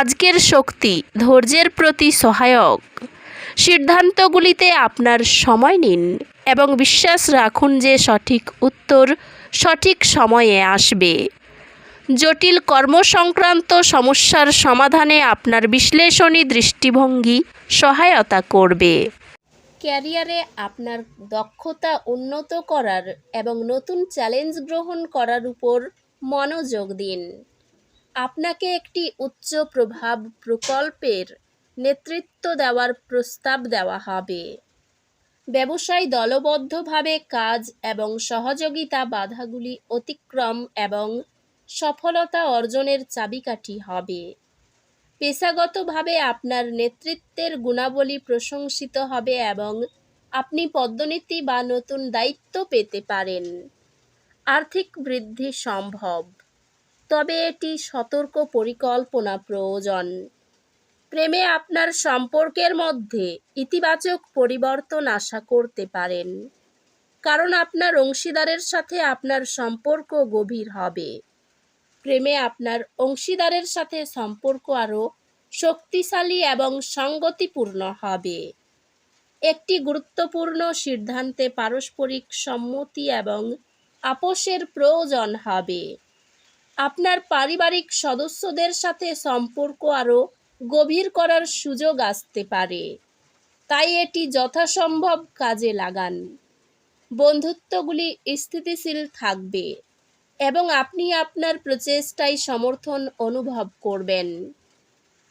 আজকের শক্তি, ধৈর্যের প্রতি সহায়ক। সিদ্ধান্তগুলিতে আপনার সময় নিন এবং বিশ্বাস রাখুন যে সঠিক উত্তর সঠিক সময়ে আসবে। জটিল কর্মসংক্রান্ত সমস্যার সমাধানে আপনার বিশ্লেষণী দৃষ্টিভঙ্গি সহায়তা করবে। ক্যারিয়ারে আপনার দক্ষতা উন্নত করার এবং নতুন চ্যালেঞ্জ গ্রহণ করার উপর মনোযোগ দিন। আপনাকে একটি উচ্চ প্রভাব প্রকল্পের নেতৃত্ব দেওয়ার প্রস্তাব দেওয়া হবে। ব্যবসায় দলবদ্ধভাবে কাজ এবং সহযোগিতা বাধাগুলি অতিক্রম এবং সফলতা অর্জনের চাবিকাঠি হবে। পেশাগতভাবে আপনার নেতৃত্বের গুণাবলী প্রশংসিত হবে এবং আপনি পদ্মনীতি বা নতুন দায়িত্ব পেতে পারেন। আর্থিক বৃদ্ধি সম্ভব। তবে এটি সতর্ক পরিকল্পনা প্রয়োজন। প্রেমে আপনার সম্পর্কের মধ্যে ইতিবাচক পরিবর্তন আশা করতে পারেন। কারণ আপনার অংশীদারের সাথে আপনার সম্পর্ক গভীর হবে। প্রেমে আপনার অংশীদারের সাথে সম্পর্ক আরও শক্তিশালী এবং সঙ্গতিপূর্ণ হবে। একটি গুরুত্বপূর্ণ সিদ্ধান্তে পারস্পরিক সম্মতি এবং আপোষের প্রয়োজন হবে। আপনার পারিবারিক সদস্যদের সাথে সম্পর্ক আরও গভীর করার সুযোগ আসতে পারে। তাই এটি যথাসম্ভব কাজে লাগান। বন্ধুত্বগুলি স্থিতিশীল থাকবে এবং আপনি আপনার প্রচেষ্টায় সমর্থন অনুভব করবেন।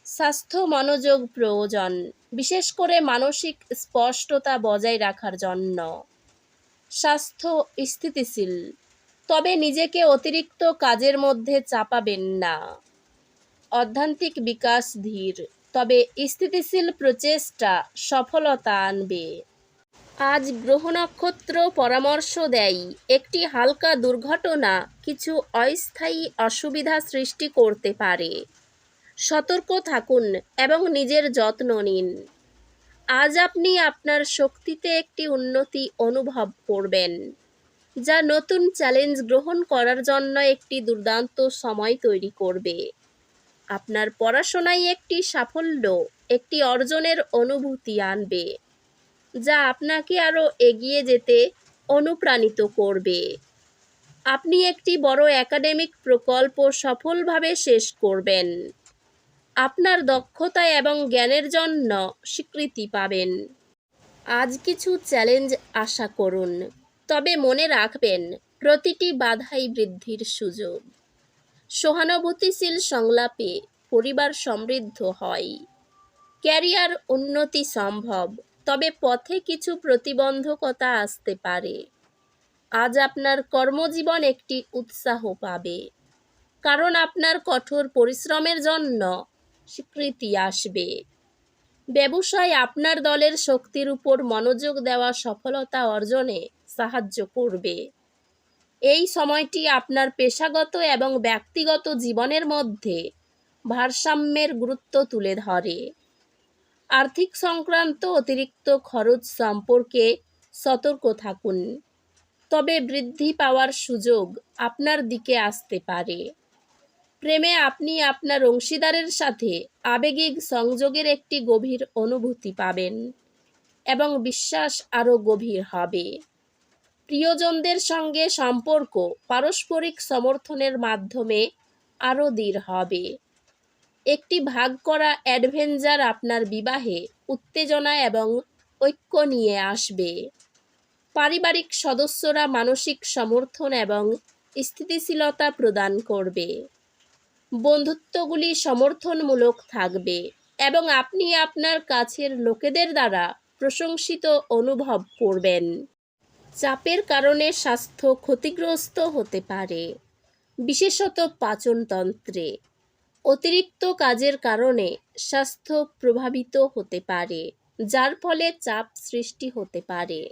স্বাস্থ্য মনোযোগ প্রয়োজন, বিশেষ করে মানসিক স্পষ্টতা বজায় রাখার জন্য। স্বাস্থ্য স্থিতিশীল তবে নিজেকে অতিরিক্ত কাজের মধ্যে চাপাবেন না। অধ্যান্তিক বিকাশ ধীর, তবে স্থিতিশীল প্রচেষ্টা সফলতা আনবে। আজ গ্রহ নক্ষত্র পরামর্শ দেয়, একটি হালকা দুর্ঘটনা কিছু অস্থায়ী অসুবিধা সৃষ্টি করতে পারে। সতর্ক থাকুন এবং নিজের যত্ন নিন। আজ আপনি আপনার শক্তিতে একটি উন্নতি অনুভব করবেন। যা নতুন চ্যালেঞ্জ গ্রহণ করার জন্য একটি দুর্দান্ত সময় তৈরি করবে। আপনার পড়াশোনায় একটি সাফল্য, একটি অর্জনের অনুভূতি আনবে, যা আপনাকে আরও এগিয়ে যেতে অনুপ্রাণিত করবে। আপনি একটি বড় একাডেমিক প্রকল্প সফলভাবে শেষ করবেন। আপনার দক্ষতা এবং জ্ঞানের জন্য স্বীকৃতি পাবেন। আজ কিছু চ্যালেঞ্জ আশা করুন। তবে মনে রাখবেন, প্রতিটি বাধাই বৃদ্ধির সুযোগ। সহানুভূতিশীল সংলাপে পরিবার সমৃদ্ধ হয়। ক্যারিয়ার উন্নতি সম্ভব, তবে পথে কিছু প্রতিবন্ধকতা আসতে পারে। আজ আপনার কর্মজীবন একটি উৎসাহ পাবে। কারণ আপনার কঠোর পরিশ্রমের জন্য স্বীকৃতি আসবে। ব্যবসায় আপনার দলের শক্তির উপর মনোযোগ দেওয়া সফলতা অর্জনে সাহায্য করবে। এই সময়টি আপনার পেশাগত এবং ব্যক্তিগত জীবনের মধ্যে ভারসাম্যের গুরুত্ব তুলে ধরে। আর্থিক সংক্রান্ত অতিরিক্ত খরচ সম্পর্কে সতর্ক থাকুন, তবে বৃদ্ধি পাওয়ার সুযোগ আপনার দিকে আসতে পারে। প্রেমে আপনি আপনার অংশীদারের সাথে আবেগিক সংযোগের একটি গভীর অনুভূতি পাবেন এবং বিশ্বাস আরও গভীর হবে। প্রিয়জনদের সঙ্গে সম্পর্ক পারস্পরিক সমর্থনের মাধ্যমে আরও দৃঢ় হবে। একটি ভাগ করা অ্যাডভেঞ্চার আপনার বিবাহে উত্তেজনা এবং ঐক্য নিয়ে আসবে। পারিবারিক সদস্যরা মানসিক সমর্থন এবং স্থিতিশীলতা প্রদান করবে। বন্ধুত্বগুলি সমর্থনমূলক থাকবে এবং আপনি আপনার কাছের লোকেদের দ্বারা প্রশংসিত অনুভব করবেন। চাপের কারণে স্বাস্থ্য ক্ষতিগ্রস্ত হতে পারে। বিশেষত পাচনতন্ত্রে। অতিরিক্ত কাজের কারণে স্বাস্থ্য প্রভাবিত হতে পারে, যার ফলে চাপ সৃষ্টি হতে পারে।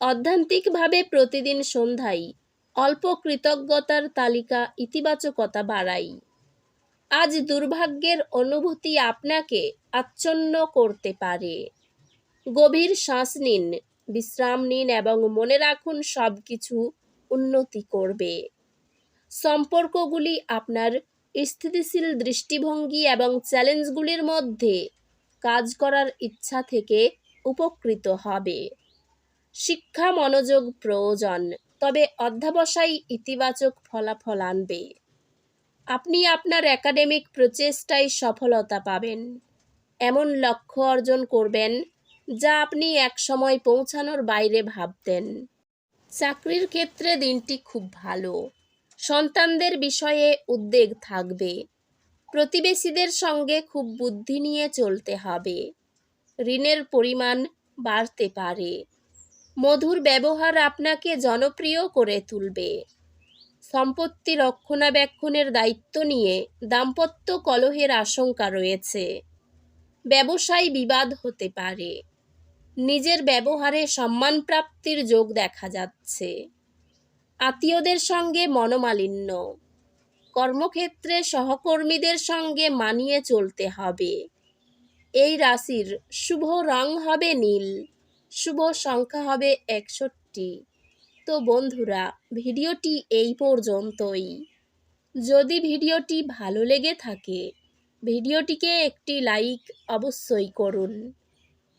অধ্যান্তিকভাবে প্রতিদিন সন্ধ্যায় অল্প কৃতজ্ঞতার তালিকা ইতিবাচকতা বাড়াই। আজ দুর্ভাগ্যের অনুভূতি আপনাকে আচ্ছন্ন করতে পারে। গভীর শ্বাস নিন বিশ্রাম নিন এবং মনে রাখুন সব কিছু উন্নতি করবে। সম্পর্কগুলি আপনার স্থিতিশীল দৃষ্টিভঙ্গি এবং চ্যালেঞ্জগুলির মধ্যে কাজ করার ইচ্ছা থেকে উপকৃত হবে। শিক্ষা মনোযোগ প্রয়োজন, তবে অধ্যাবসায় ইতিবাচক ফলাফল আনবে। আপনি আপনার একাডেমিক প্রচেষ্টায় সফলতা পাবেন। এমন লক্ষ্য অর্জন করবেন যা আপনি একসময় পৌঁছানোর বাইরে ভাবতেন। চাকরির ক্ষেত্রে দিনটি খুব ভালো। সন্তানদের বিষয়ে উদ্বেগ থাকবে। প্রতিবেশীদের সঙ্গে খুব বুদ্ধি নিয়ে চলতে হবে। ঋণের পরিমাণ বাড়তে পারে। মধুর ব্যবহার আপনাকে জনপ্রিয় করে তুলবে। সম্পত্তি রক্ষণাবেক্ষণের দায়িত্ব নিয়ে দাম্পত্য কলহের আশঙ্কা রয়েছে। ব্যবসায় বিবাদ হতে পারে। নিজের ব্যবহারে সম্মান প্রাপ্তির যোগ দেখা যাচ্ছে। আত্মীয়দের সঙ্গে মনোমালিন্য। কর্মক্ষেত্রে সহকর্মীদের সঙ্গে মানিয়ে চলতে হবে। এই রাশির শুভ রং হবে নীল, শুভ সংখ্যা হবে একষট্টি। তো বন্ধুরা, ভিডিওটি এই পর্যন্তই। যদি ভিডিওটি ভালো লেগে থাকে, ভিডিওটিকে একটি লাইক অবশ্যই করুন।